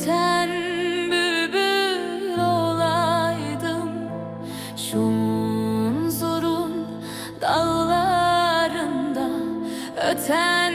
öten bülbül olaydım. Şu munzurun dağlarında öten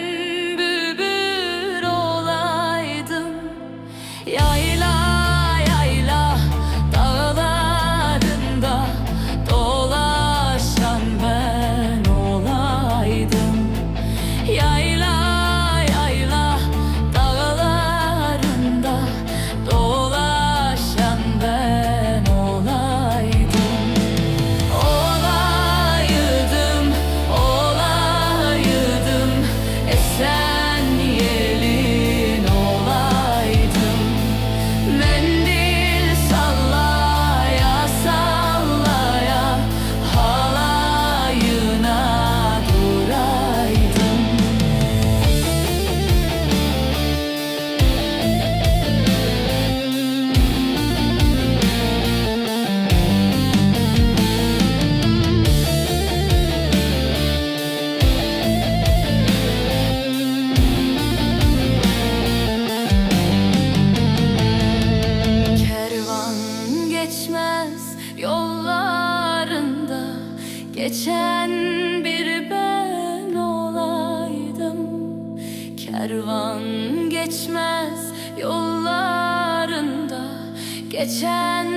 yollarında Geçen bir ben olaydım. Kervan geçmez yollarında Geçen